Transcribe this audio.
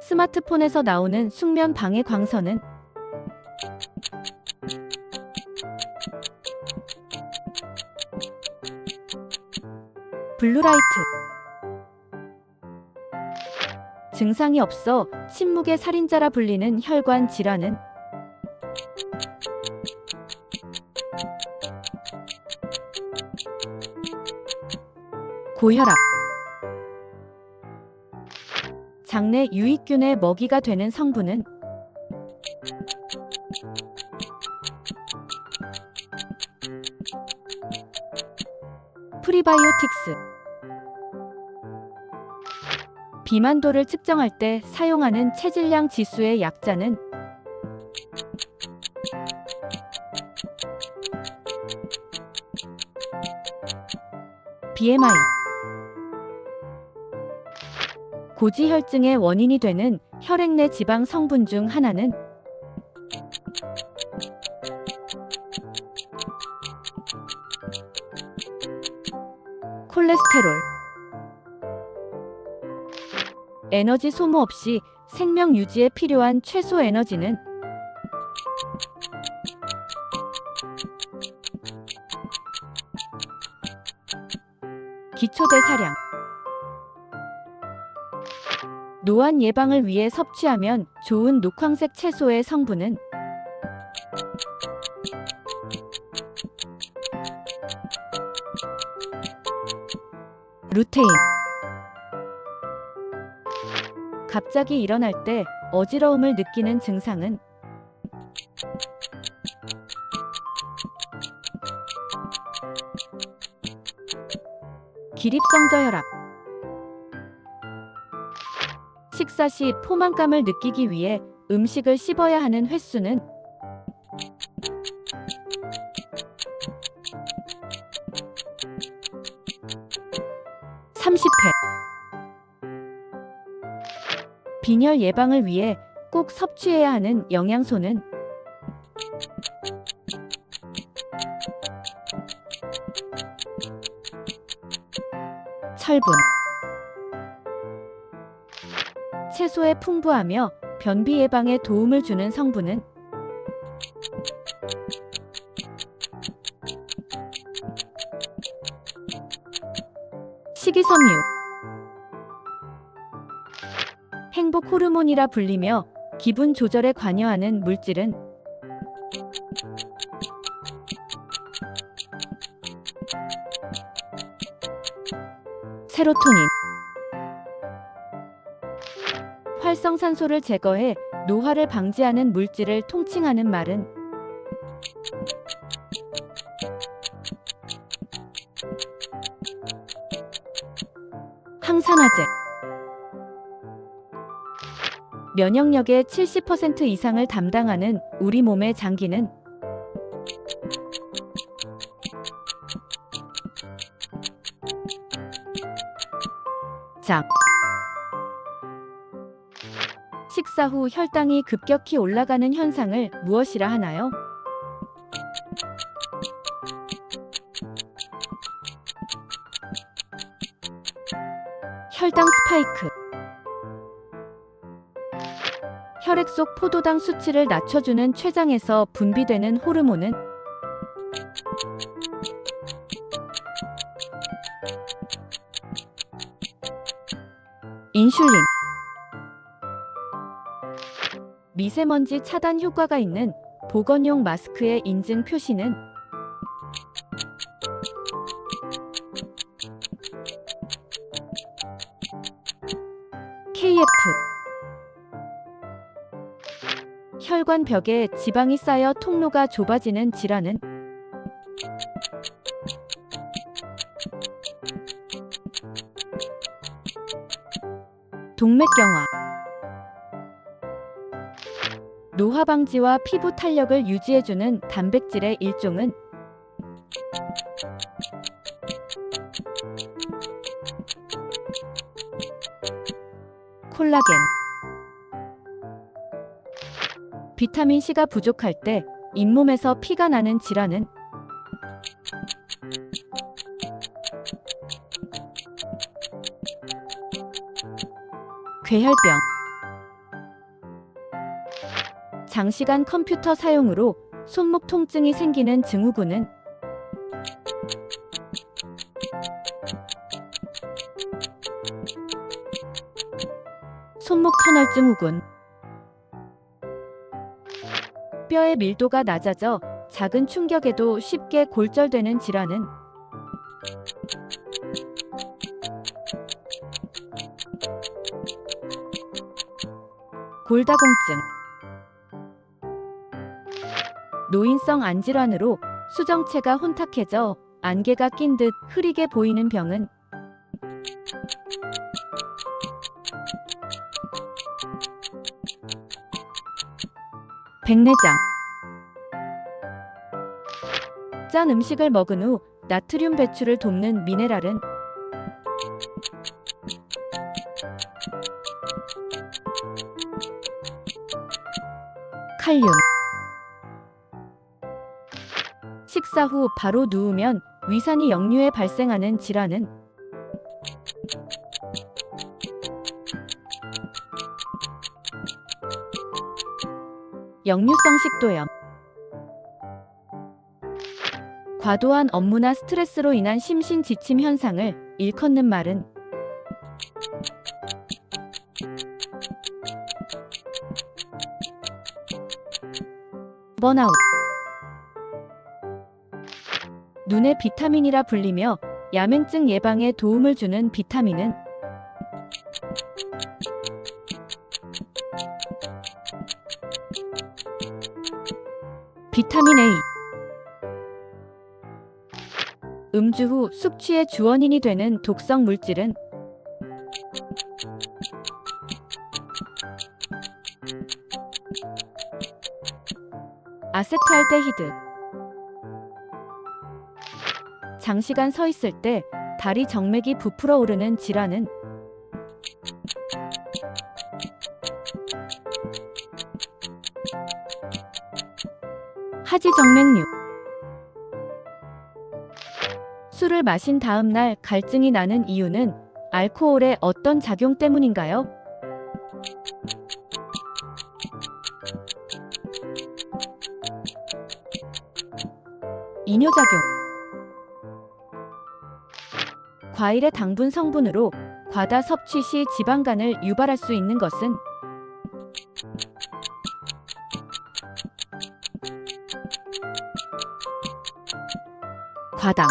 스마트폰에서 나오는 숙면 방해 광선은 블루라이트. 증상이 없어 침묵의 살인자라 불리는 혈관 질환은 고혈압 장내 유익균의 먹이가 되는 성분은? 프리바이오틱스. 비만도를 측정할 때 사용하는 체질량 지수의 약자는? BMI 고지혈증의 원인이 되는 혈액 내 지방 성분 중 하나는 콜레스테롤. 에너지 소모 없이 생명 유지에 필요한 최소 에너지는 기초대사량 노안 예방을 위해 섭취하면 좋은 녹황색 채소의 성분은? 루테인. 갑자기 일어날 때 어지러움을 느끼는 증상은? 기립성 저혈압 식사 시 포만감을 느끼기 위해 음식을 씹어야 하는 횟수는 (30회) 빈혈 예방을 위해 꼭 섭취해야 하는 영양소는 철분 채소에 풍부하며 변비 예방에 도움을 주는 성분은 식이섬유. 행복 호르몬이라 불리며 기분 조절에 관여하는 물질은 세로토닌 활성산소를 제거해 노화를 방지하는 물질을 통칭하는 말은 항산화제. 면역력의 70% 이상을 담당하는 우리 몸의 장기는 장 식사 후 혈당이 급격히 올라가는 현상을 무엇이라 하나요? 혈당 스파이크. 혈액 속 포도당 수치를 낮춰주는 췌장에서 분비되는 호르몬은? 인슐린 미세먼지 차단 효과가 있는 보건용 마스크의 인증 표시는 KF 혈관 벽에 지방이 쌓여 통로가 좁아지는 질환은 동맥경화 노화 방지와 피부 탄력을 유지해주는 단백질의 일종은 콜라겐. 비타민 C가 부족할 때 잇몸에서 피가 나는 질환은 괴혈병 장시간 컴퓨터 사용으로 손목 통증이 생기는 증후군은 손목 터널 증후군. 뼈의 밀도가 낮아져 작은 충격에도 쉽게 골절되는 질환은 골다공증 노인성 안질환으로 수정체가 혼탁해져 안개가 낀 듯 흐리게 보이는 병은 백내장. 짠 음식을 먹은 후 나트륨 배출을 돕는 미네랄은 칼륨 식사 후 바로 누우면 위산이 역류해 발생하는 질환은 역류성 식도염. 과도한 업무나 스트레스로 인한 심신 지침 현상을 일컫는 말은 번아웃 눈의 비타민이라 불리며 야맹증 예방에 도움을 주는 비타민은? 비타민 A. 음주 후 숙취의 주원인이 되는 독성 물질은? 아세트알데히드 장시간 서 있을 때 다리 정맥이 부풀어 오르는 질환은 하지정맥류 술을 마신 다음 날 갈증이 나는 이유는 알코올의 어떤 작용 때문인가요? 이뇨작용 과일의 당분 성분으로 과다 섭취 시 지방간을 유발할 수 있는 것은 과당